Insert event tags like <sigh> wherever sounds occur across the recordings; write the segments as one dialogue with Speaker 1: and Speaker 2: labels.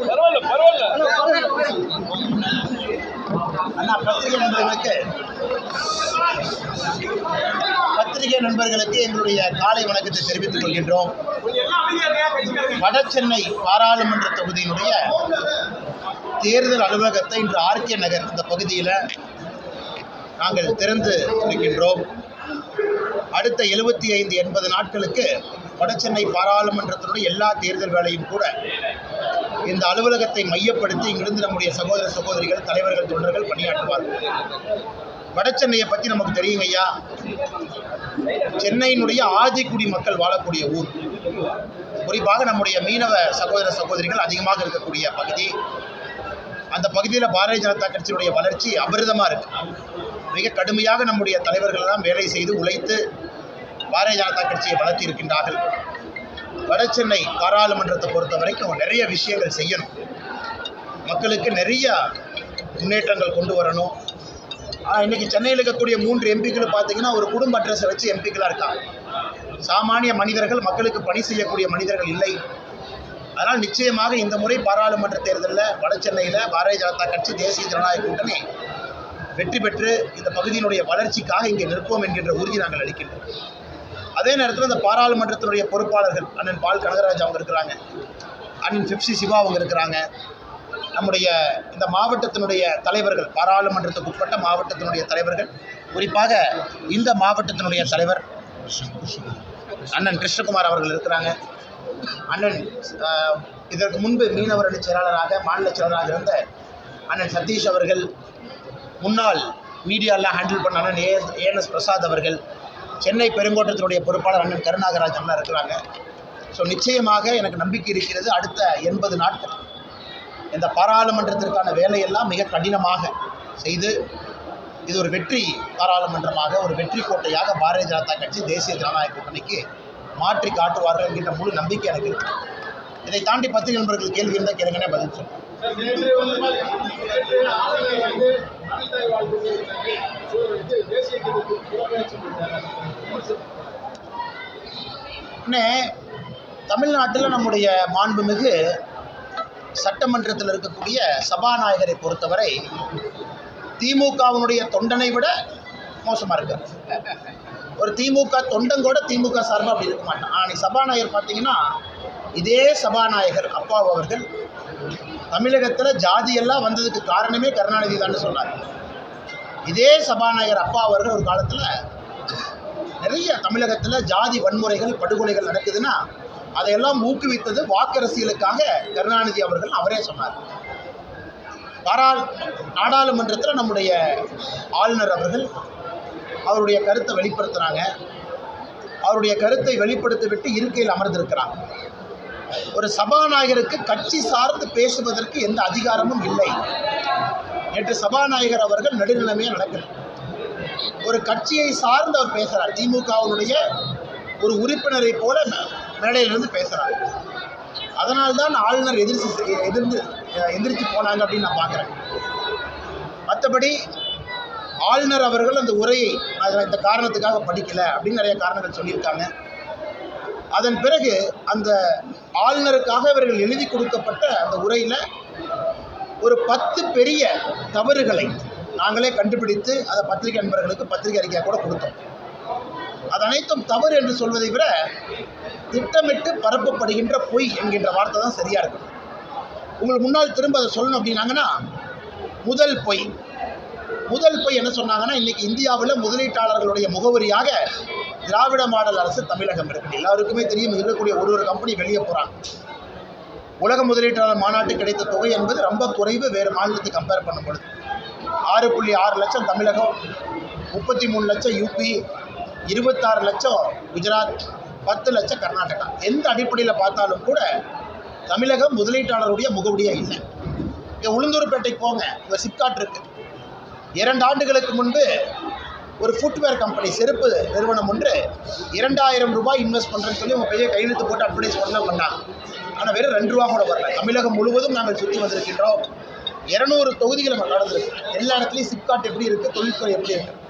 Speaker 1: பரவாயில்ல பரவாயில்ல.
Speaker 2: அண்ணா பத்திரிகை நண்பர்களுக்கு பத்திரிகை நண்பர்களுக்கு எங்களுடைய காலை வணக்கத்தை தெரிவித்துக் கொள்கின்றோம். வடசென்னை பாராளுமன்ற தொகுதியினுடைய தேர்தல் அலுவலகத்தை இன்று ஆர்கே நகர் இந்த பகுதியில் நாங்கள் திறந்து இருக்கின்றோம். அடுத்த எழுபத்தி ஐந்து எண்பது நாட்களுக்கு வடசென்னை பாராளுமன்றத்தினுடைய எல்லா தேர்தல் வேலையும் கூட இந்த அலுவலகத்தை மையப்படுத்தி இங்கிருந்து நம்முடைய சகோதர சகோதரிகள் தலைவர்கள் தொண்டர்கள் பணியாற்றுவார்கள். வடசென்னையை பற்றி நமக்கு தெரியுங்க ஐயா சென்னையினுடைய ஆதிக்குடி மக்கள் வாழக்கூடிய ஊர். குறிப்பாக நம்முடைய மீனவ சகோதர சகோதரிகள் அதிகமாக இருக்கக்கூடிய பகுதி. அந்த பகுதியில் பாரதிய ஜனதா கட்சியினுடைய வளர்ச்சி அபரிதமாக இருக்கு. மிக கடுமையாக நம்முடைய தலைவர்கள் எல்லாம் வேலை செய்து உழைத்து பாரதிய ஜனதா கட்சியை வளர்த்தி இருக்கின்றார்கள். வடசென்னை பாராளுமன்றத்தை பொறுத்த வரைக்கும் நிறைய விஷயங்கள் செய்யணும். மக்களுக்கு நிறைய முன்னேற்றங்கள் கொண்டு வரணும். இன்றைக்கி சென்னையில் இருக்கக்கூடிய மூன்று எம்பிக்கள் பார்த்தீங்கன்னா ஒரு குடும்ப அட்ரஸை வச்சு எம்பிக்களாக இருக்காங்க. சாமானிய மனிதர்கள் மக்களுக்கு பணி செய்யக்கூடிய மனிதர்கள் இல்லை. அதனால் நிச்சயமாக இந்த முறை பாராளுமன்ற தேர்தலில் வடசென்னையில் பாரதிய ஜனதா கட்சி தேசிய ஜனநாயக கூட்டணி வெற்றி பெற்று இந்த பகுதியினுடைய வளர்ச்சிக்காக இங்கே நிற்போம் என்கின்ற உறுதி நாங்கள் அளிக்கின்றோம். அதே நேரத்தில் இந்த பாராளுமன்றத்தினுடைய பொறுப்பாளர்கள் அண்ணன் பால் கனகராஜ் அவங்க இருக்கிறாங்க அண்ணன் பிப்சி சிவா அவங்க இருக்கிறாங்க நம்முடைய இந்த மாவட்டத்தினுடைய தலைவர்கள் பாராளுமன்றத்துக்கு உட்பட்ட மாவட்டத்தினுடைய தலைவர்கள் குறிப்பாக இந்த மாவட்டத்தினுடைய தலைவர் அண்ணன் கிருஷ்ணகுமார் அவர்கள் இருக்கிறாங்க. அண்ணன் இதற்கு முன்பு மீனவர் அணி செயலாளராக மாநில செயலாளராக இருந்த அண்ணன் சதீஷ் அவர்கள் முன்னாள் மீடியாலாம் ஹேண்டில் பண்ண அண்ணன் ஏஎஸ் ஏஎன்எஸ் பிரசாத் அவர்கள் சென்னை பெருங்கோட்டத்தினுடைய பொறுப்பாளர் அண்ணன் கருணாகராஜ் இருக்கிறாங்க. ஸோ நிச்சயமாக எனக்கு நம்பிக்கை இருக்கிறது அடுத்த எண்பது நாட்கள். இந்த பாராளுமன்றத்திற்கான வேலையெல்லாம் மிக கடினமாக செய்து இது ஒரு வெற்றி பாராளுமன்றமாக ஒரு வெற்றி கோட்டையாக பாரதிய ஜனதா கட்சி தேசிய ஜனநாயக கூட்டணிக்கு மாற்றி காட்டுவார்கள் என்கின்ற முழு நம்பிக்கை எனக்கு இருக்கு. இதை தாண்டி பத்திரிகை நண்பர்கள் கேள்வி இருந்தால் கேளுங்கன்னே பதில் சொல்லுங்கள் தமிழ்நாட்டில் நம்முடைய மாண்புமிகு சட்டமன்றத்தில் இருக்கக்கூடிய சபாநாயகரை பொறுத்தவரை திமுகவினுடைய தொண்டனை விட மோசமாக இருக்கார். ஒரு திமுக தொண்டங்கூட திமுக சார்பாக அப்படி இருக்க மாட்டான். ஆனால் சபாநாயகர் பார்த்தீங்கன்னா இதே சபாநாயகர் அப்பாவு அவர்கள் தமிழகத்தில் ஜாதியெல்லாம் வந்ததுக்கு காரணமே கருணாநிதி தான் சொன்னார். இதே சபாநாயகர் அப்பா அவர்கள் ஒரு காலத்தில் நிறைய தமிழகத்தில் ஜாதி வன்முறைகள் படுகொலைகள் நடக்குதுன்னா அதையெல்லாம் ஊக்குவித்தது வாக்கரசியலுக்காக கருணாநிதி அவர்கள். அவரே சொன்னார். பாரா நாடாளுமன்றத்தில் நம்முடைய ஆளுநர் அவர்கள் அவருடைய கருத்தை வெளிப்படுத்துகிறாங்க அவருடைய கருத்தை வெளிப்படுத்திவிட்டு இருக்கையில் அமர்ந்திருக்கிறாங்க ஒரு சபாநாயகருக்கு கட்சி சார்ந்து பேசுவதற்கு எந்த அதிகாரமும் இல்லை. நேற்று சபாநாயகர் அவர்கள் நடுநிலைமையாக நடக்கிறது ஒரு கட்சியை சார்ந்து அவர் பேசுகிறார் திமுகவினுடைய ஒரு உறுப்பினரை போல மேடையிலிருந்து பேசுகிறாங்க அதனால்தான் ஆளுநர் எதிர்த்து எதிர்ந்து எந்திரிச்சு போனாங்க அப்படின்னு நான் பார்க்குறேன். மற்றபடி ஆளுநர் அவர்கள் அந்த உரையை அதில் இந்த காரணத்துக்காக படிக்கலை அப்படின்னு நிறைய காரணங்கள் சொல்லியிருக்காங்க. அதன் பிறகு அந்த ஆளுநருக்காக இவர்கள் எழுதி கொடுக்கப்பட்ட அந்த உரையில் ஒரு பத்து பெரிய தவறுகளை நாங்களே கண்டுபிடித்து அதை பத்திரிகை நண்பர்களுக்கு பத்திரிகை அறிக்கையாக கூட கொடுத்தோம். அது அனைத்தும் தவறு என்று சொல்வதை விட திட்டமிட்டு பரப்பப்படுகின்ற பொய் என்கின்ற வார்த்தை தான் சரியாக இருக்கும் உங்களுக்கு முன்னால் திரும்ப அதை சொல்லணும் அப்படின்னாங்கன்னா முதல் பொய். முதல் பொய் என்ன சொன்னாங்கன்னா இன்னைக்கு இந்தியாவில் முதலீட்டாளர்களுடைய முகவரியாக திராவிட மாடல் அரசு தமிழகம் இருக்கு. எல்லாருக்குமே தெரியும் இருக்கக்கூடிய ஒரு ஒரு கம்பெனி வெளியே போகிறாங்க உலக முதலீட்டாளர் மாநாட்டு கிடைத்த தொகை என்பது ரொம்ப குறைவு வேறு மாநிலத்தை கம்பேர் பண்ணும் பொழுது ஆறு புள்ளி ஆறு லட்சம் தமிழகம் முப்பத்தி மூணு லட்சம் யூபி இருபத்தாறு லட்சம் குஜராத் பத்து லட்சம் கர்நாடகா. எந்த அடிப்படையில் பார்த்தாலும் கூட தமிழகம் முதலீட்டாளருடைய முகவுடியாக இல்லை. இங்கே உளுந்தூர்பேட்டைக்கு போங்க. இங்கே சிப்காட் இருக்கு. இரண்டு ஆண்டுகளுக்கு முன்பு ஒரு ஃபுட்வேர் கம்பெனி செருப்பு நிறுவனம் ஒன்று இரண்டாயிரம் ரூபாய் இன்வெஸ்ட் பண்ணுறேன்னு சொல்லி உங்கள் பெரிய கையெழுத்து போட்டு அட்வர்டைஸ்மெண்ட்லாம் பண்ணாங்க. ஆனால் வெறும் ரெண்டு ரூபா கூட வரல. தமிழகம் முழுவதும் நாங்கள் சுற்றி வந்திருக்கின்றோம். இரநூறு தொகுதிகள் நம்ம கடந்திருக்கு எல்லா இடத்துலையும் சிப்காட் எப்படி இருக்குது தொழில்துறை எப்படி இருக்குது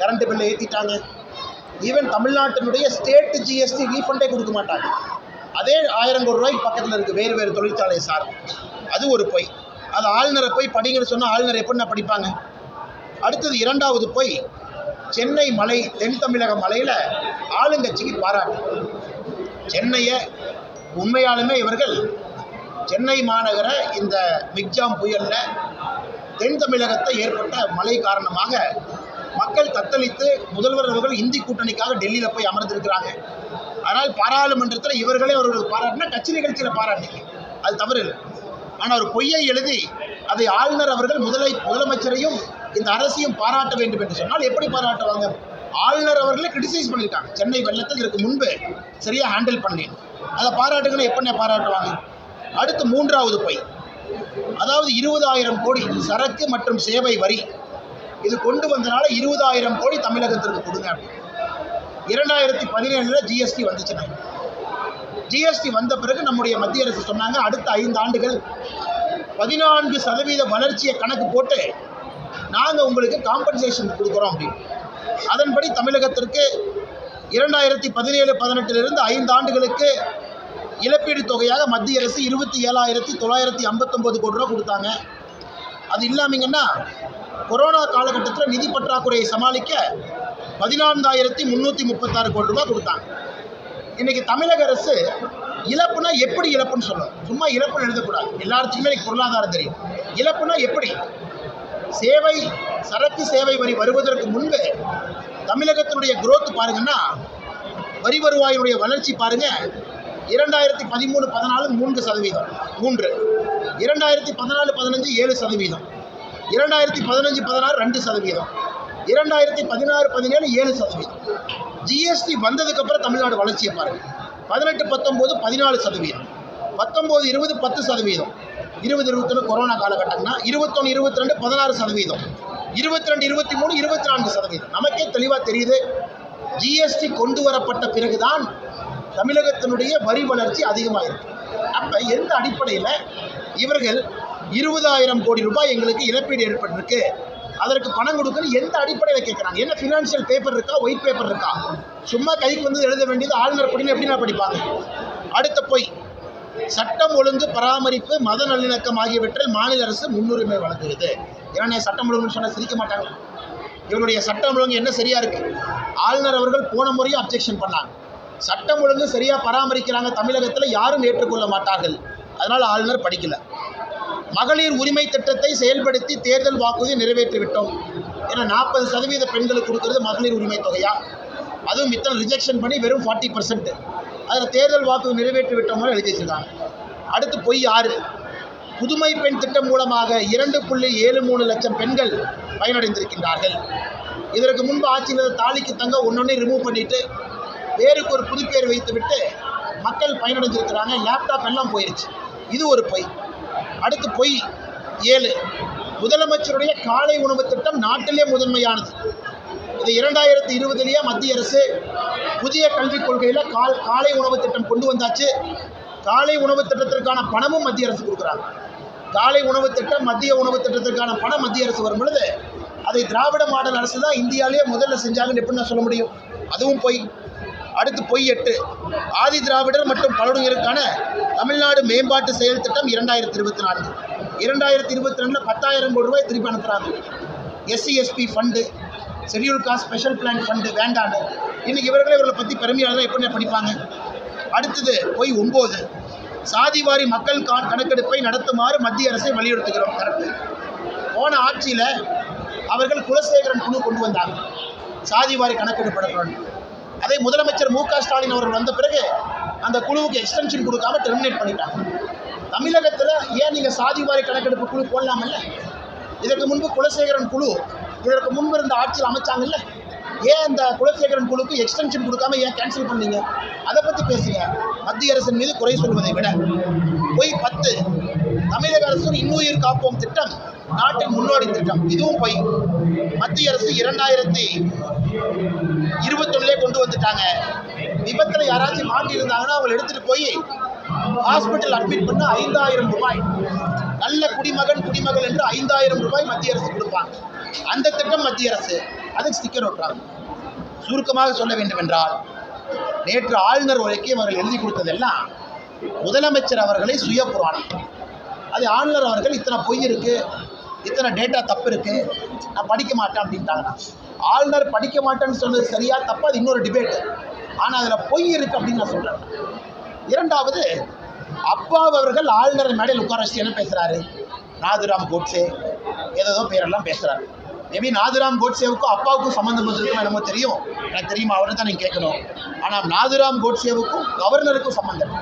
Speaker 2: கரண்ட் பில்லை ஏற்றிட்டாங்க ஈவன் தமிழ்நாட்டினுடைய ஸ்டேட் ஜிஎஸ்டி ரீஃபண்டே கொடுக்க மாட்டாங்க. அதே ஆயிரம் கோடி ரூபாய்க்கு பக்கத்தில் இருக்குது வேறு வேறு தொழிற்சாலையை சார் அது ஒரு பொய். அது ஆளுநரை போய் படிங்கன்னு சொன்னால் ஆளுநர் எப்படின்னா படிப்பாங்க? அடுத்தது இரண்டாவது போய். சென்னை மலை தென் தமிழக மலையில் ஆளுங்கட்சிக்கு பாராட்டு. சென்னையை உண்மையாலுமே இவர்கள் சென்னை மாநகர இந்த மிக்ஜாம் புயலில் தென் தமிழகத்தை ஏற்பட்ட மழை காரணமாக மக்கள் தத்தளித்து முதல்வர் அவர்கள் இந்தி கூட்டணிக்காக டெல்லியில் போய் அமர்ந்திருக்கிறாங்க. ஆனால் பாராளுமன்றத்தில் இவர்களே அவர்கள் பாராட்டினா கட்சி நிகழ்ச்சியில் பாராட்டிங்க அது தவறு இல்லை. ஆனால் ஒரு பொய்யை எழுதி அதை ஆளுநர் அவர்கள் முதலை முதலமைச்சரையும் இந்த அரசையும் பாராட்ட வேண்டும் என்று சொன்னால் எப்படி பாராட்டுவாங்க? ஆளுநர் அவர்களே கிரிட்டிசைஸ் பண்ணியிருக்காங்க சென்னை வெள்ளத்தில் இதற்கு முன்பு சரியாக ஹேண்டில் பண்ணேன் அதை பாராட்டுங்கன்னு எப்படி பாராட்டுவாங்க? அடுத்து மூன்றாவது பொய். அதாவது இருபதாயிரம் கோடி சரக்கு மற்றும் சேவை வரி இது கொண்டு வந்தனால இருபதாயிரம் கோடி தமிழகத்திற்கு கொடுங்க அப்படின்னு. இரண்டாயிரத்தி பதினேழில் ஜிஎஸ்டி வந்துச்சுன்னா. ஜிஎஸ்டி வந்த பிறகு நம்முடைய மத்திய அரசு சொன்னாங்க அடுத்த ஐந்து ஆண்டுகள் பதினான்கு சதவீத வளர்ச்சியை கணக்கு போட்டு நாங்கள் உங்களுக்கு காம்பன்சேஷன் கொடுக்குறோம் அப்படின்னு. அதன்படி தமிழகத்திற்கு இரண்டாயிரத்தி பதினேழு பதினெட்டிலிருந்து ஐந்து ஆண்டுகளுக்கு இழப்பீடு தொகையாக மத்திய அரசு இருபத்தி ஏழாயிரத்தி தொள்ளாயிரத்தி ஐம்பத்தொம்போது கோடி ரூபா கொடுத்தாங்க. அது இல்லாமீங்கன்னா கொரோனா காலகட்டத்தில் நிதி பற்றாக்குறையை சமாளிக்க பதினான்காயிரத்தி முந்நூற்றி முப்பத்தாறு கோடி ரூபாய் கொடுத்தாங்க. இன்னைக்கு தமிழக அரசு இழப்புனா எப்படி இழப்புன்னு சொல்லணும் சும்மா இழப்புன்னு எழுதக்கூடாது. எல்லாருக்குமே இன்னைக்கு பொருளாதாரம் தெரியும். இழப்புனா எப்படி? சேவை சரக்கு சேவை வரி வருவதற்கு முன்பு தமிழகத்தினுடைய குரோத் பாருங்கன்னா வரி வருவாயினுடைய வளர்ச்சி பாருங்க இரண்டாயிரத்தி பதிமூணு பதினாலு மூன்று சதவீதம். மூன்று. இரண்டாயிரத்தி பதினாலு பதினஞ்சு ஏழு சதவீதம். இரண்டாயிரத்தி பதினஞ்சு பதினாறு ரெண்டு சதவீதம். இரண்டாயிரத்தி பதினாறு பதினேழு ஏழு சதவீதம். ஜிஎஸ்டி வந்ததுக்கப்புறம் தமிழ்நாடு வளர்ச்சியை பாருங்கள் பதினெட்டு பத்தொம்போது பதினாலு சதவீதம். பத்தொம்போது இருபது பத்து சதவீதம். இருபது இருபத்தொன்று கொரோனா காலகட்டம்னா இருபத்தொன்று இருபத்தி ரெண்டு பதினாறு சதவீதம். இருபத்தி ரெண்டு இருபத்தி மூணு இருபத்தி நான்கு சதவீதம். நமக்கே தெளிவாக தெரியுது. ஜிஎஸ்டி கொண்டு வரப்பட்ட பிறகுதான் தமிழகத்தினுடைய வரி வளர்ச்சி அதிகமாக இருக்கு அப்போ எந்த அடிப்படையில் இவர்கள் இருபதாயிரம் கோடி ரூபாய் எங்களுக்கு இழப்பீடு ஏற்பட்டிருக்கு. அதற்கு பணம் கொடுக்கணும் எந்த அடிப்படையில் கேட்குறாங்க என்ன ஃபினான்ஷியல் பேப்பர் இருக்கா? ஒயிட் பேப்பர் இருக்கா? சும்மா கைக்கு வந்து எழுத வேண்டியது ஆளுநர் படின்னு எப்படி நான் படிப்பாங்க. அடுத்த பொய். சட்டம் ஒழுங்கு பராமரிப்பு மத நல்லிணக்கம் ஆகியவற்றில் மாநில அரசு முன்னுரிமை வழங்குகிறது. ஏன்னா சட்டம் ஒழுங்குன்னு சொன்னால் சிரிக்க மாட்டாங்க. இவருடைய சட்டம் ஒழுங்கு என்ன சரியா இருக்கு? ஆளுநர் அவர்கள் போன முறையும் அப்ஜெக்ஷன் பண்ணாங்க. சட்டம் ஒழுங்கு சரியாக பராமரிக்கிறாங்க தமிழகத்தில் யாரும் ஏற்றுக்கொள்ள மாட்டார்கள். அதனால் ஆளுநர் படிக்கல. மகளிர் உரிமை திட்டத்தை செயல்படுத்தி தேர்தல் வாக்குறுதி நிறைவேற்றிவிட்டோம். ஏன்னா நாற்பது சதவீத பெண்களுக்கு கொடுக்கறது மகளிர் உரிமை தொகையா? அதுவும் இத்தனை ரிஜெக்ஷன் பண்ணி வெறும் ஃபார்ட்டி பர்சன்ட் அதில் தேர்தல் வாக்கு நிறைவேற்றி விட்டோம்னு எழுதி வச்சிருக்காங்க. அடுத்து பொய் ஆறு புதுமை பெண் திட்டம் மூலமாக இரண்டு புள்ளி ஏழு மூணு லட்சம் பெண்கள் பயனடைந்திருக்கின்றார்கள். இதற்கு முன்பு ஆட்சியில் தாலிக்கு தங்க ஒன்னொன்னே ரிமூவ் பண்ணிட்டு வேருக்கு ஒரு புதுப்பேர் வைத்து விட்டு மக்கள் பயனடைஞ்சிருக்கிறாங்க லேப்டாப் எல்லாம் போயிடுச்சு இது ஒரு பொய். அடுத்து பொய். ஏழு. முதலமைச்சருடைய காலை உணவு திட்டம் நாட்டிலே முதன்மையானது. இது இரண்டாயிரத்தி இருபதுலேயே மத்திய அரசு புதிய கல்விக் கொள்கையில் கால் காலை உணவு திட்டம் கொண்டு வந்தாச்சு. காலை உணவு திட்டத்திற்கான பணமும் மத்திய அரசு கொடுக்குறாங்க. காலை உணவு திட்டம் மத்திய உணவு திட்டத்திற்கான பணம் மத்திய அரசு வரும் பொழுது அதை திராவிட மாடல் அரசு தான் இந்தியாவிலேயே முதல்ல செஞ்சாங்கன்னு எப்படி நான் சொல்ல முடியும். அதுவும் பொய். அடுத்து பொய் எட்டு. ஆதி திராவிடர் மற்றும் பழங்குடியினருக்கான தமிழ்நாடு மேம்பாட்டு செயல் திட்டம் இரண்டாயிரத்தி இருபத்தி நான்கு. இரண்டாயிரத்தி இருபத்தி ரெண்டில் பத்தாயிரம் கோடி ரூபாய் திருப்பி அனுப்புகிறாங்க SC SP fund schedule caste special plan fund வேண்டான்னு. இன்னைக்கு இவர்களே இவர்களை பற்றி பெருமையாளர்கள் எப்படி படிப்பாங்க. அடுத்தது பொய் ஒம்பது. சாதிவாரி மக்கள் கணக்கெடுப்பை நடத்துமாறு மத்திய அரசை வலியுறுத்துகிறோம். கரெக்டு. போன ஆட்சியில் அவர்கள் குலசேகரன் குழு கொண்டு வந்தாங்க. சாதிவாரி கணக்கெடுப்பு நடத்தணும் அதை முதலமைச்சர் மு க ஸ்டாலின் அவர்கள் வந்த பிறகு அந்த குழுவுக்கு எக்ஸ்டென்ஷன் கொடுக்காம டெர்மினேட் பண்ணிட்டாங்க. தமிழகத்தில் ஏன் நீங்கள் சாதி வாரி கணக்கெடுப்பு குழு போடலாமல்ல? இதற்கு முன்பு குலசேகரன் குழு இதற்கு முன்பு இருந்த ஆட்சியில் அமைச்சாங்கல்ல? ஏன் இந்த குலசேகரன் குழுக்கு எக்ஸ்டென்ஷன் கொடுக்காம ஏன் கேன்சல் பண்ணீங்க? அதை பற்றி பேசுங்க. மத்திய அரசின் மீது குறை சொல்வதை விட. பொய் பத்து. தமிழக அரசு இன்னுயிர் காப்போம் திட்டம் நாட்டின் முன்னோடி திட்டம். இதுவும் பொய் மத்திய அரசு இரண்டாயிரத்தி இருபத்தொன்னுலே கொண்டு வந்துட்டாங்க. விபத்தில் யாராச்சும் மாட்டி இருந்தாங்கன்னா அவங்க எடுத்துகிட்டு போய் ஹாஸ்பிட்டல் அட்மிட் பண்ண ஐந்தாயிரம் ரூபாய். நல்ல குடிமகன் குடிமகள் என்று ஐந்தாயிரம் ரூபாய் மத்திய அரசு கொடுப்பாங்க. அந்த திட்டம் மத்திய அரசு. அதுக்கு ஸ்டிக்கர் ஒட்டுறாங்க. சுருக்கமாக சொல்ல வேண்டும் என்றால் நேற்று ஆளுநர் உரைக்கு அவர்கள் எழுதி கொடுத்ததெல்லாம் முதலமைச்சர் அவர்களை சுய புராணம் அது ஆளுநர் அவர்கள் இத்தனை பொய் இருக்குது இத்தனை டேட்டா தப்பு இருக்குது நான் படிக்க மாட்டேன் அப்படின்ட்டாங்கன்னா ஆளுநர் படிக்க மாட்டேன்னு சொன்னது சரியா தப்பு அது இன்னொரு டிபேட் ஆனால் அதில் பொய் இருக்குது அப்படின்னு நான் சொல்கிறேன் இரண்டாவது அப்பா அவர்கள் ஆளுநர் மேடையில் உட்கார வச்சு என்ன பேசுகிறாரு நாதுராம் கோட்ஸே ஏதேதோ பேரெல்லாம் பேசுகிறாரு மேபி நாதுராம் கோட்சேவுக்கும் அப்பாவுக்கும் சம்மந்தம் வந்திருக்கும் என்னமோ தெரியும். எனக்கு தெரியுமா? அவரை தான் நீங்கள் கேட்கணும். ஆனால் நாதுராம் கோட்சேவுக்கும் கவர்னருக்கும் சம்மந்தம்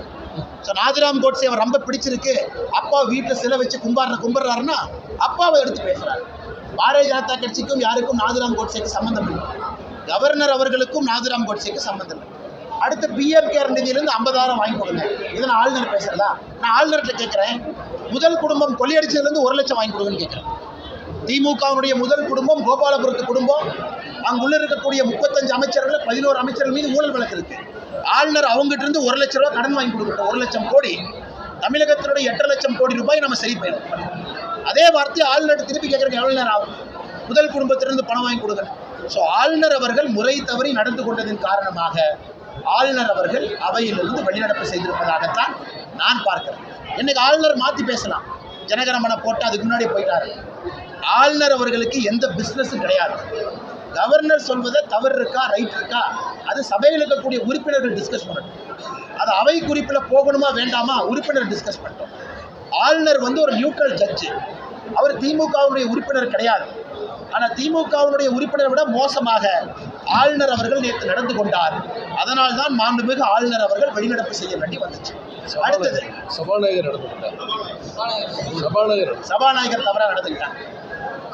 Speaker 2: ஸோ நாதுராம் கோட்சே அவர் ரொம்ப பிடிச்சிருக்கு. அப்பா வீட்டில் சிலை வச்சு கும்பாடுற கும்பிட்றாருன்னா அப்பாவை எடுத்து பேசுகிறாரு பாரதிய ஜனதா கட்சிக்கும் யாருக்கும் நாதுராம் கோட்சேக்கு சம்மந்தம் இல்லை. கவர்னர் அவர்களுக்கும் நாதுராம் கோட்சேக்கு சம்மந்தம் இல்லை. அடுத்து பிஎம்கேஆர் நிதியிலேருந்து ஐம்பதாயிரம் வாங்கி கொடுங்க. இதை நான் ஆளுநர் பேசுகிறதா நான் ஆளுநர்கிட்ட கேட்குறேன் முதல் குடும்பம் கொள்ளையடிச்சதுலேருந்து ஒரு லட்சம் வாங்கி கொடுங்கன்னு கேட்குறேன் திமுகவுடைய முதல் குடும்பம் கோபாலபுரத்து குடும்பம். அங்குள்ள இருக்கக்கூடிய முப்பத்தஞ்சு அமைச்சர்கள் பதினோரு அமைச்சர்கள் மீது ஊழல் வழக்கு இருக்குது ஆளுநர் அவங்ககிட்ட இருந்து ஒரு லட்சம் ரூபா கடன் வாங்கி கொடுக்கட்டும். ஒரு லட்சம் கோடி. தமிழகத்தினுடைய எட்டரை லட்சம் கோடி ரூபாய் நம்ம சரி பண்ணணும். அதே வார்த்தை ஆளுநர் திருப்பி கேட்கறதுக்கு எவ்வளோ நேரம் ஆகும்? முதல் குடும்பத்திலிருந்து பணம் வாங்கி கொடுக்கணும் ஸோ ஆளுநர் அவர்கள் முறை தவறி நடந்து கொண்டதின் காரணமாக ஆளுநர் அவர்கள் அவையிலிருந்து வெளிநடப்பு செய்திருப்பதாகத்தான் நான் பார்க்கிறேன். இன்னைக்கு ஆளுநர் மாற்றி பேசலாம்? ஜனகணமன போட்டு அதுக்கு முன்னாடி போயிட்டாரு. ஆளுநர் அவர்களுக்கு எந்த பிஸ்னஸும் கிடையாது. கவர்னர் சொல்வதை தவறு இருக்கா ரைட் இருக்கா? அது சபையில் இருக்கக்கூடிய உறுப்பினர்கள் டிஸ்கஸ் பண்ணணும். அது அவை குறிப்பில் போகணுமா வேண்டாமா உறுப்பினர் டிஸ்கஸ் பண்ணிட்டோம். ஆளுநர் வந்து ஒரு நியூட்ரல் ஜட்ஜு அவர் திமுகவுடைய உறுப்பினர் கிடையாது. ஆனால் திமுகவுடைய உறுப்பினரை விட மோசமாக ஆளுநர் அவர்கள் நேற்று நடந்து கொண்டார். அதனால் தான் மாண்புமிகு ஆளுநர் அவர்கள் வெளிநடப்பு செய்ய வேண்டி வந்துச்சு. அடுத்தது.
Speaker 1: சபாநாயகர் நடந்துக்கிட்டார். சபாநாயகர்.
Speaker 2: சபாநாயகர். தவறாக நடந்துக்கிட்டாங்க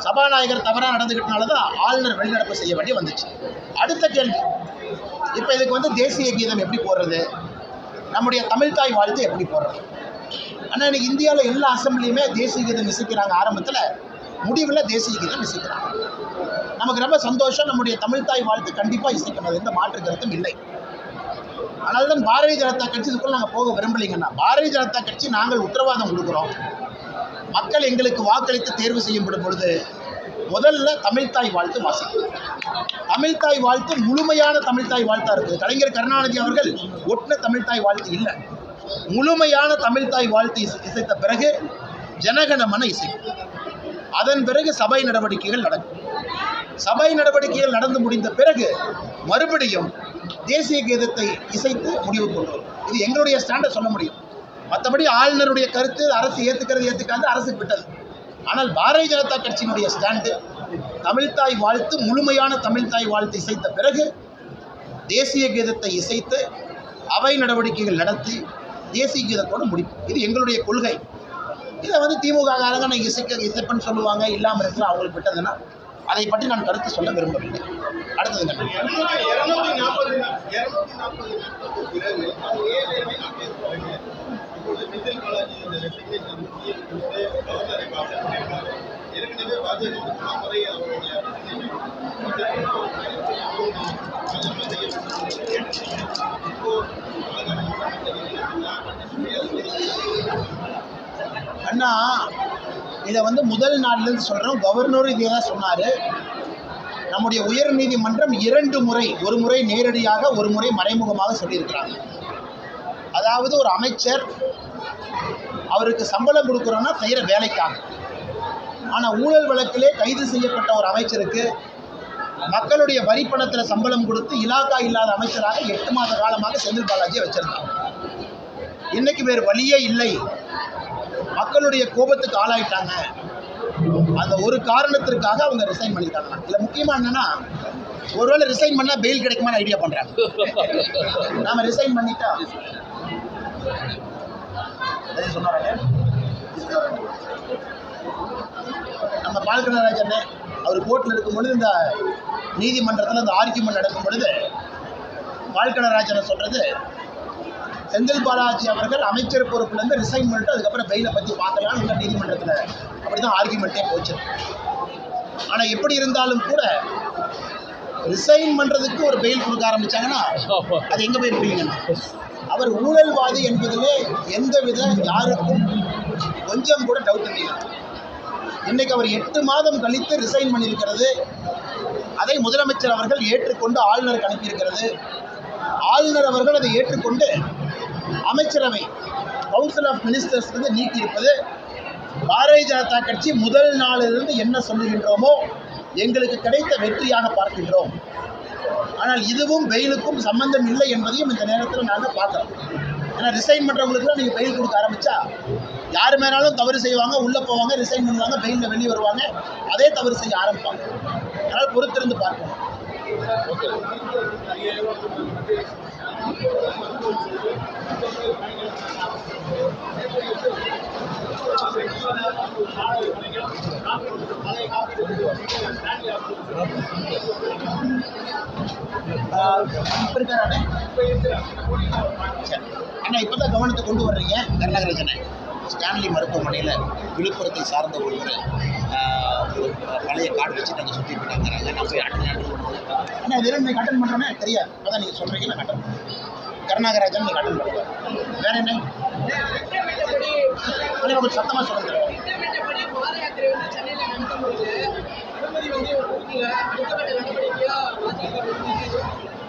Speaker 2: சபாநாயகர் தவறாக நடந்துக்கிட்டனால தான் ஆளுநர் வெளிநடப்பு செய்ய வேண்டி வந்துச்சு. அடுத்த கேள்வி. இப்போ இதுக்கு வந்து தேசிய கீதம் எப்படி போடுறது? நம்முடைய தமிழ்தாய் வாழ்த்து எப்படி போடுறது? ஆனால் இன்னைக்கு இந்தியாவில் எல்லா அசம்பிளியுமே தேசிய கீதம் இசைக்கிறாங்க ஆரம்பத்தில் முடிவில் தேசிய கீதம் இசைக்கிறாங்க நமக்கு ரொம்ப சந்தோஷம். நம்முடைய தமிழ்தாய் வாழ்த்து கண்டிப்பாக இசைக்கணும் எந்த மாற்று கருத்தும் இல்லை. அதனால தான் பாரதிய ஜனதா கட்சி இதுக்குள்ள நாங்கள் போக விரும்பலைங்கன்னா பாரதிய ஜனதா கட்சி நாங்கள் உத்தரவாதம் கொடுக்குறோம். மக்கள் எங்களுக்கு வாக்களித்து தேர்வு செய்யப்படும் பொழுது முதல்ல தமிழ்தாய் வாழ்த்து வாசிக்கும். தமிழ்தாய் வாழ்த்து முழுமையான தமிழ்தாய் வாழ்த்தா இருக்குது. கலைஞர் கருணாநிதி அவர்கள் ஒட்டின தமிழ்தாய் வாழ்த்து இல்லை. முழுமையான தமிழ்தாய் வாழ்த்து இசைத்த பிறகு ஜனகணமன இசைக்கும் அதன் பிறகு சபை நடவடிக்கைகள் நடக்கும். சபை நடவடிக்கைகள் நடந்து முடிந்த பிறகு மறுபடியும் தேசிய கீதத்தை இசைத்து முடிவு கொண்டு இது எங்களுடைய ஸ்டாண்டை சொல்ல முடியும். மற்றபடி ஆளுநருடைய கருத்து அரசு ஏற்றுக்கிறது ஏற்றுக்காது அரசுக்கு விட்டது ஆனால் பாரதிய ஜனதா கட்சியினுடைய ஸ்டாண்டு தமிழ்தாய் வாழ்த்து முழுமையான தமிழ்தாய் வாழ்த்து இசைத்த பிறகு தேசிய கீதத்தை இசைத்து அவை நடவடிக்கைகள் நடத்தி தேசிய கீதத்தோடு முடிப்போம் இது எங்களுடைய கொள்கை இதை வந்து திமுக காரங்க நான் இசைக்க இசைப்பன்னு சொல்லுவாங்க இல்லாமல் இருக்கலாம் அவங்களுக்கு விட்டதுன்னா அதை பற்றி நான் கருத்து சொல்ல விரும்பவில்லை
Speaker 3: அடுத்தது நன்றி
Speaker 2: அண்ணா இதை வந்து முதல் நாள்லேருந்து சொல்கிறோம் கவர்னர் இதே தான் சொன்னார். நம்முடைய உயர் நீதிமன்றம் இரண்டு முறை ஒரு முறை நேரடியாக ஒரு முறை மறைமுகமாக சொல்லியிருக்கிறாங்க. அதாவது ஒரு அமைச்சர் அவருக்கு சம்பளம் கொடுக்குறோன்னா செய்கிற வேலைக்காக. ஆனால் ஊழல் வழக்கிலே கைது செய்யப்பட்ட ஒரு அமைச்சருக்கு மக்களுடைய வரி பணத்தில் சம்பளம் கொடுத்து இலாக்கா இல்லாத அமைச்சராக எட்டு மாத காலமாக செந்தில் பாலாஜியை வச்சிருந்தாங்க இன்னைக்கு வேறு வழியே இல்லை. மக்களுடைய கோபத்துக்கு ஆளாயிட்டாங்க. அந்த ஒரு காரணத்திற்காக அவங்க ரிசைன் பண்ணிட்டாங்க. இதில் முக்கியமாக என்னன்னா ஒருவேளை ரிசைன் பண்ணால் பெயில் கிடைக்குமான்னு ஐடியா பண்ணுறாங்க நாம ரிசைன் பண்ணிட்டா எதையும் சொன்னாராங்க நம்ம பாலகணராஜன் அவர் கோர்ட்டில் இருக்கும் பொழுது இந்த நீதிமன்றத்தில் இந்த ஆர்கியூமெண்ட் நடக்கும் பொழுது வாழ்க்கணராஜனை சொல்கிறது செந்தில் பாலாஜி அவர்கள் அமைச்சர் பொறுப்புலேருந்து ரிசைன் பண்ணிட்டு அதுக்கப்புறம் பெயிலை பற்றி பார்க்கலாம்னு உள்ள நீதிமன்றத்தில் அப்படி தான் ஆர்கியூமெண்ட்டே போச்சு. ஆனால் எப்படி இருந்தாலும் கூட ரிசைன் பண்ணுறதுக்கு ஒரு பெயில் கொடுக்க ஆரம்பிச்சாங்கன்னா <laughs> அது எங்கே போய் முடியுங்கண்ணா அவர் ஊழல்வாதி என்பதிலே எந்தவித யாருக்கும் கொஞ்சம் கூட டவுட் இல்லை. இன்னைக்கு அவர் எட்டு மாதம் கழித்து ரிசைன் பண்ணியிருக்கிறது. அதை முதலமைச்சர் அவர்கள் ஏற்றுக்கொண்டு ஆளுநருக்கு அனுப்பியிருக்கிறது. ஆளுநர் அவர்கள் அதை ஏற்றுக்கொண்டு அமைச்சரவை கவுன்சில் ஆஃப் மினிஸ்டர்ஸ் வந்து நீக்கியிருப்பது. பாரதிய ஜனதா கட்சி முதல் நாளிலிருந்து என்ன சொல்லுகின்றோமோ எங்களுக்கு கிடைத்த வெற்றியாக பார்க்கின்றோம். ஆனால் இதுவும் பெயிலுக்கும் சம்பந்தம் இல்லை என்பதையும் இந்த நேரத்தில் நாங்கள் பார்க்குறோம் ஏன்னா ரிசைன் பண்ணுறவங்களுக்குலாம் நீங்கள் பெயில் கொடுக்க ஆரம்பித்தா யார் மேலாலும் தவறு செய்வாங்க உள்ளே போவாங்க ரிசைன் பண்ணுவாங்க பெயிலில் வெளியே வருவாங்க அதே தவறு செய்ய ஆரம்பிப்பாங்க. அதனால் பொறுத்திருந்து பார்க்கணும்
Speaker 1: ஓகே.
Speaker 2: அண்ணா இப்போ தான் கவனத்தை கொண்டு வர்றீங்க? கருணாகரஜனை ஸ்டான்லி மருத்துவமனையில் விழுப்புரத்தை சார்ந்த ஒருவர் ஒரு பழைய கார்டு வச்சு நாங்கள் சுற்றி போயிட்டாங்கிறாங்க நான் போய் அட்டன் அண்ணா இது நீங்கள் அட்டன் பண்ணுறேன்னே தெரியாது. அதான் நீங்கள் சொல்கிறீங்க நான் அட்டன் கருணாகராஜன் நீங்கள் அட்டன் பண்ணுவார் வேற என்ன? அண்ணா, கொஞ்சம் சத்தமாக சொல்லுங்க.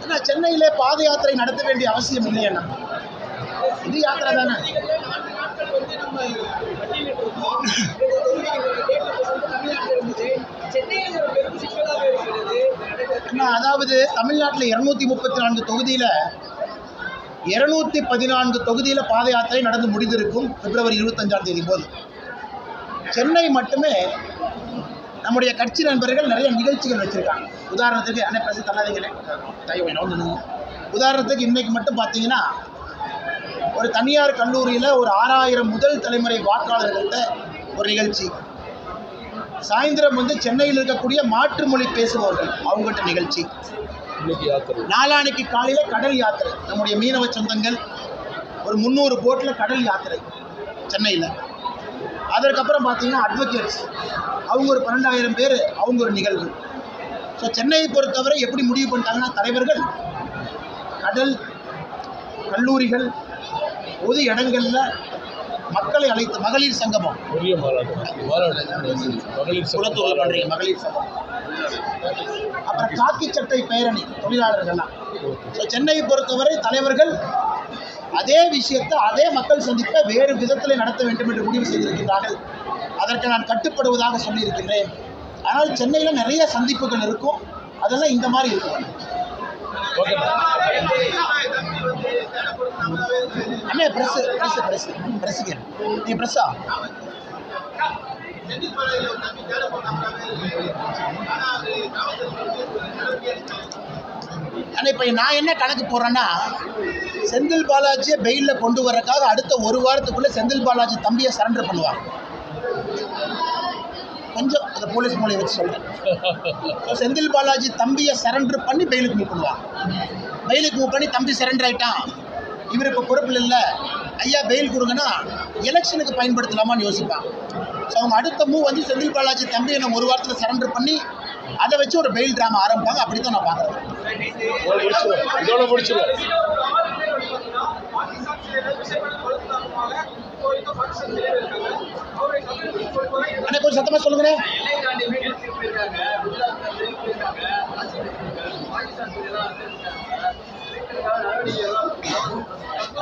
Speaker 4: வந்து சென்னையில
Speaker 2: பாத யாத்திரை நடத்த வேண்டிய அவசியம் இல்லையண்ணா இது யாத்திரை தானே? அதாவது தமிழ்நாட்டில் இரநூத்தி முப்பத்தி நான்கு தொகுதியில் இருநூத்தி பதினான்கு தொகுதியில் பாத யாத்திரை நடந்து முடிந்திருக்கும் பிப்ரவரி இருபத்தஞ்சாம் தேதி போது. சென்னை மட்டுமே நம்முடைய கட்சி நண்பர்கள் நிறைய நிகழ்ச்சிகள் வச்சுருக்காங்க. உதாரணத்துக்கு அண்ணே பேச தள்ளாதீங்களே தயவு நோந்து உதாரணத்துக்கு இன்றைக்கு மட்டும் பார்த்தீங்கன்னா ஒரு தனியார் கல்லூரியில் ஒரு ஆறாயிரம் முதல் தலைமுறை வாக்காளர்கள்ட்ட ஒரு நிகழ்ச்சி. சாயந்தரம் வந்து சென்னையில் இருக்கக்கூடிய மாற்று மொழி பேசுபவர்கள் அவங்ககிட்ட நிகழ்ச்சி. நாளானைக்கு காலையில் கடல் யாத்திரை. நம்முடைய மீனவ சொந்தங்கள் ஒரு முந்நூறு போட்டில் கடல் யாத்திரை சென்னையில். அதற்கப்புறம் பார்த்தீங்கன்னா அட்வொகேட்ஸ் அவங்க ஒரு பன்னெண்டாயிரம் பேர் அவங்க ஒரு நிகழ்வு. ஸோ சென்னையை பொறுத்தவரை எப்படி முடிவு பண்ணிட்டாங்கன்னா தலைவர்கள் கடல் கல்லூரிகள் பொது இடங்களில் மக்களை அழைத்து மகளிர் சங்கமம்.
Speaker 1: மகளிர்
Speaker 2: மகளிர் சங்கம். அப்புறம் காக்கி சட்டை பேரணி தொழிலாளர்கள்லாம் ஸோ சென்னையை பொறுத்தவரை தலைவர்கள் அதே விஷயத்தை அதே மக்கள் சந்திப்பை வேறு விதத்தில் நடத்த வேண்டும் என்று முடிவு செய்திருக்கிறார்கள் அதற்கு நான் கட்டுப்படுவதாக சொல்லியிருக்கிறேன் ஆனால் சென்னையில் நிறைய சந்திப்புகள் இருக்கும். அதெல்லாம் இந்த மாதிரி இருக்கும்.
Speaker 1: ஓகே
Speaker 2: அண்ணே ப்ரெஸ்ஸு ப்ரெஸ்ஸு ப்ரெஸ்ஸு ப்ரெஸ்ஸுக்கு நீ ப்ரெஸ்ஸா? ஆனால் இப்போ நான் என்ன கணக்கு போடுறேன்னா செந்தில் பாலாஜியை பெயிலில் கொண்டு வரக்காக அடுத்த ஒரு வாரத்துக்குள்ளே செந்தில் பாலாஜி தம்பியை சரண்டர் பண்ணுவாங்க. கொஞ்சம் அந்த போலீஸ் மூலையை வச்சு சொல்கிறேன் செந்தில் பாலாஜி தம்பியை சரண்டர் பண்ணி பெயிலுக்கு மூவ் பண்ணுவாங்க. பெயிலுக்கு மூவ் பண்ணி தம்பி சரண்டர் ஆயிட்டான். இவர் இப்போ பொறுப்பில் இல்லை. ஐயா பெயில் கொடுங்கன்னா எலெக்ஷனுக்கு பயன்படுத்தலாமான்னு யோசிப்பாங்க. ஸோ அவங்க அடுத்த மூவ் வந்து செந்தில் பாலாஜி தம்பியை நம்ம ஒரு வாரத்தில் சரண்டர் பண்ணி அதை வச்சு ஒரு பெயில் ட்ராமா ஆரம்பிப்பாங்க. அப்படி தான் நான் பார்க்குறேன்.
Speaker 1: இதோட முடிச்சிருவோம்
Speaker 2: அண்ணா கொஞ்சம் சத்தமாக சொல்லுங்களேன்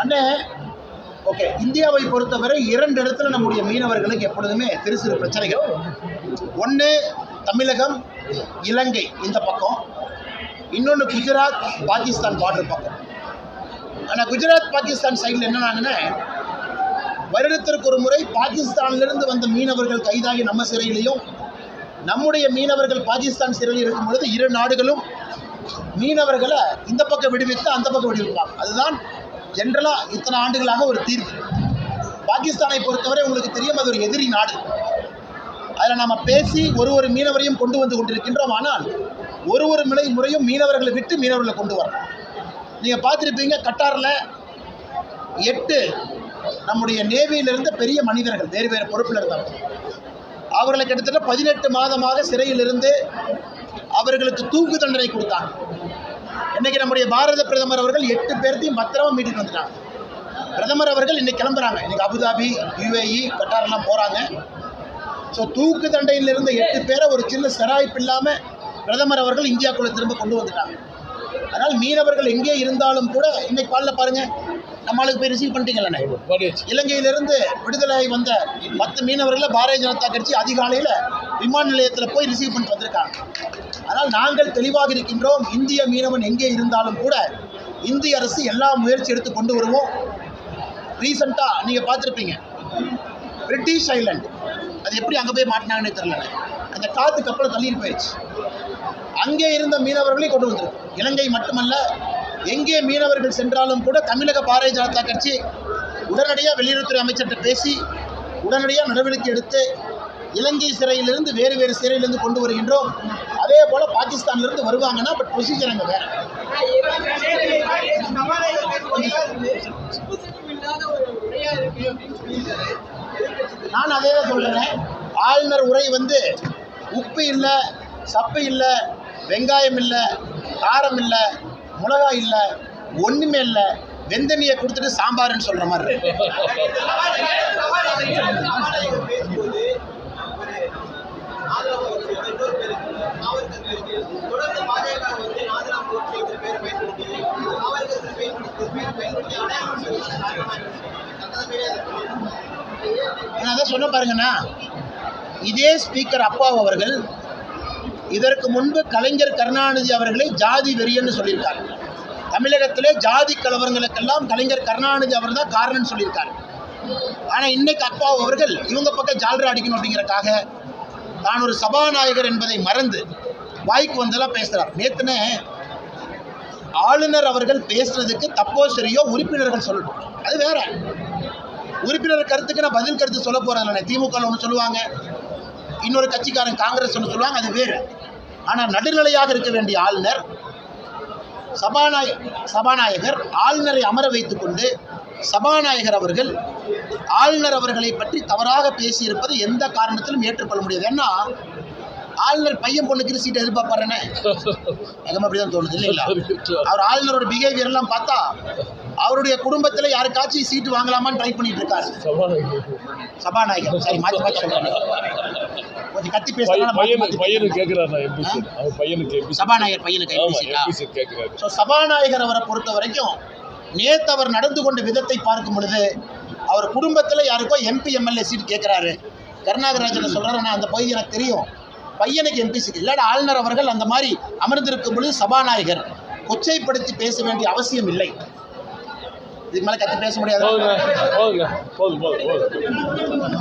Speaker 2: அண்ணே ஓகே இந்தியாவை பொறுத்தவரை இரண்டு இடத்துல நம்முடைய மீனவர்களுக்கு எப்பொழுதுமே சிறு சிறு பிரச்சனைகள். ஒன்று தமிழகம் இலங்கை இந்த பக்கம். இன்னொன்று குஜராத் பாகிஸ்தான் பார்டர் பக்கம். ஆனால் குஜராத் பாகிஸ்தான் சைடில் என்னன்னாங்கன்னா வருடத்திற்கு ஒரு முறை பாகிஸ்தானிலிருந்து வந்த மீனவர்கள் கைதாகி நம்ம சிறையிலையும் நம்முடைய மீனவர்கள் பாகிஸ்தான் சிறையில் இருக்கும் பொழுது இரு நாடுகளும் மீனவர்களை இந்த பக்கம் விடுவித்து அந்த பக்கம் விடுவிப்பாங்க. அதுதான் ஜென்ரலாக இத்தனை ஆண்டுகளாக ஒரு தீர்ப்பு பாகிஸ்தானை பொறுத்தவரை உங்களுக்கு தெரியும் அது ஒரு எதிரி நாடு. அதில் நாம் பேசி ஒரு ஒரு மீனவரையும் கொண்டு வந்து கொண்டிருக்கின்றோம். ஆனால் ஒரு ஒரு முறை முறையும் மீனவர்களை விட்டு மீனவர்களை கொண்டு வரோம் நீங்கள் பார்த்துருப்பீங்க கட்டாரில் எட்டு நம்முடைய நேவியிலிருந்து பெரிய மனிதர்கள் வேறு வேறு பொறுப்பில் இருந்தாங்க அவர்களை கிட்டத்தட்ட பதினெட்டு மாதமாக சிறையிலிருந்து அவர்களுக்கு தூக்கு தண்டனை கொடுத்தாங்க. இன்னைக்கு நம்முடைய பாரத பிரதமர் அவர்கள் எட்டு பேர்த்தையும் பத்திரமா மீட்டுட்டு வந்துட்டாங்க. பிரதமர் அவர்கள் இன்னைக்கு கிளம்புறாங்க. இன்னைக்கு அபுதாபி யுஏஇ கட்டாரெல்லாம் போகிறாங்க ஸோ தூக்கு தண்டையில் இருந்த எட்டு பேரை ஒரு சின்ன செராய்ப்பு இல்லாமல் பிரதமர் அவர்கள் இந்தியாக்குள்ளே திரும்ப கொண்டு வந்துட்டாங்க. அதனால் மீனவர்கள் எங்கே இருந்தாலும் கூட இன்னைக்கு காலைல பாருங்கள் நம்மளுக்கு போய் ரிசீவ் பண்ணிட்டீங்களே இலங்கையிலிருந்து விடுதலை வந்த பத்து மீனவர்களை பாரதிய ஜனதா கட்சி அதிகாலையில் விமான நிலையத்தில் போய் ரிசீவ் பண்ணிட்டு வந்திருக்காங்க. அதனால் நாங்கள் தெளிவாக இருக்கின்றோம் இந்திய மீனவன் எங்கே இருந்தாலும் கூட இந்திய அரசு எல்லா முயற்சி எடுத்து கொண்டு வருவோம். ரீசண்டாக நீங்கள் பார்த்துருப்பீங்க. பிரிட்டிஷ் ஐலண்ட் அது எப்படி அங்கே போய் மாட்டினாங்கன்னே தெரியல. அந்த காற்று கப்பலை தள்ளிட்டு போயிடுச்சு. அங்கே இருந்த மீனவர்களையும் கொண்டு வந்திருக்கு. இலங்கை மட்டுமல்ல எங்கே மீனவர்கள் சென்றாலும் கூட தமிழக பாரதிய ஜனதா கட்சி உடனடியாக வெளியுறவுத்துறை அமைச்சர்கிட்ட பேசி உடனடியாக நடவடிக்கை எடுத்து இலங்கை சிறையிலிருந்து வேறு வேறு சிறையிலிருந்து கொண்டு வருகின்றோம். அதே போல் பாகிஸ்தான்லேருந்து வருவாங்கன்னா பட் ப்ரொசீஜர் அங்கே வேறு
Speaker 4: சிப்புசெட்டும் இல்லாத ஒரு உரையா இருக்கு அப்படின்னு சொல்லியிருக்காரு
Speaker 2: நான் அதே சொல்கிறேன் ஆளுநர் உரை வந்து உப்பு இல்லை சப்பு இல்லை வெங்காயம் இல்லை காரம் இல்லை மிளகாய் இல்லை ஒன்றுமே இல்லை. வெந்தனியை கொடுத்துட்டு சாம்பார்னு சொல்கிற மாதிரி சொன்ன பாருங்கண்ணா. இதே ஸ்பீக்கர் அப்பா அவர்கள் இதற்கு முன்பு கலைஞர் கருணாநிதி அவர்களை ஜாதி வெறியன்னு சொல்லியிருக்காரு. தமிழகத்திலே ஜாதி கலவரங்களுக்கெல்லாம் கலைஞர் கருணாநிதி அவர் தான் காரணம்னு சொல்லியிருக்காரு. ஆனால் இன்னைக்கு அப்பா அவர்கள் இவங்க பக்கம் ஜால்ரா அடிக்கணும் அப்படிங்கிறக்காக தான் ஒரு சபாநாயகர் என்பதை மறந்து வாய்க்கு வந்தெல்லாம் பேசுகிறார் நேற்றுனே ஆளுநர் அவர்கள் பேசுறதுக்கு தப்போ சரியோ உறுப்பினர்கள் சொல்லணும் அது வேற. உறுப்பினர் கருத்துக்கு நான் பதில் கருத்து சொல்ல போகிறேன் இல்லை திமுக ஒன்று சொல்லுவாங்க. இன்னொரு கட்சிக்காரன் காங்கிரஸ் ஒன்று சொல்லுவாங்க. அது வேறு. ஆனால் நடுநிலையாக இருக்க வேண்டிய ஆளுநர் சபாநாய சபாநாயகர் ஆளுநரை அமர வைத்துக்கொண்டு சபாநாயகர் அவர்கள் ஆளுநர் அவர்களை பற்றி தவறாக பேசியிருப்பது எந்த காரணத்திலும் ஏற்றுக்கொள்ள முடியாது. ஏன்னா ஆளுநர் பையன் பொண்ணுக்கு சீட்டை எதிர்பார்ப்பாருன்னு எனக்கு அப்படி தான் தோணுது இல்லைங்களா? அவர் ஆளுநரோட பிஹேவியர் எல்லாம் பார்த்தா அவருடைய குடும்பத்தில் யாருக்காச்சும் சீட்டு வாங்கலாமான்னு ட்ரை பண்ணிட்டு இருக்காரு.
Speaker 1: சபாநாயகர்.
Speaker 2: சபாநாயகர் சரி மாற்றி மாற்றி சொல்றாங்க கொஞ்சம் கத்தி பேசுறாங்க
Speaker 1: பையனுக்கு கேட்குறாரு பையனுக்கு
Speaker 2: சபாநாயகர் பையனுக்கு
Speaker 1: கேட்குறாரு
Speaker 2: ஸோ சபாநாயகர் அவரை பொறுத்த வரைக்கும் நேத்து அவர் நடந்து கொண்ட விதத்தை பார்க்கும் பொழுது அவர் குடும்பத்தில் யாருக்கோ எம்பி எம்எல்ஏ சீட் கேட்குறாரு கருணாகராஜன் சொல்கிறாரு நான் அந்த பகுதி எனக்கு தெரியும். பையனுக்கு எம்பி சீட் இல்லாட ஆளுநர் அவர்கள் அந்த மாதிரி அமர்ந்திருக்கும் பொழுது சபாநாயகர் கொச்சைப்படுத்தி பேச வேண்டிய அவசியம் இல்லை. இதுக்கு மேலே கற்று பேச முடியாது.
Speaker 1: போதுங்க போதும் போதும்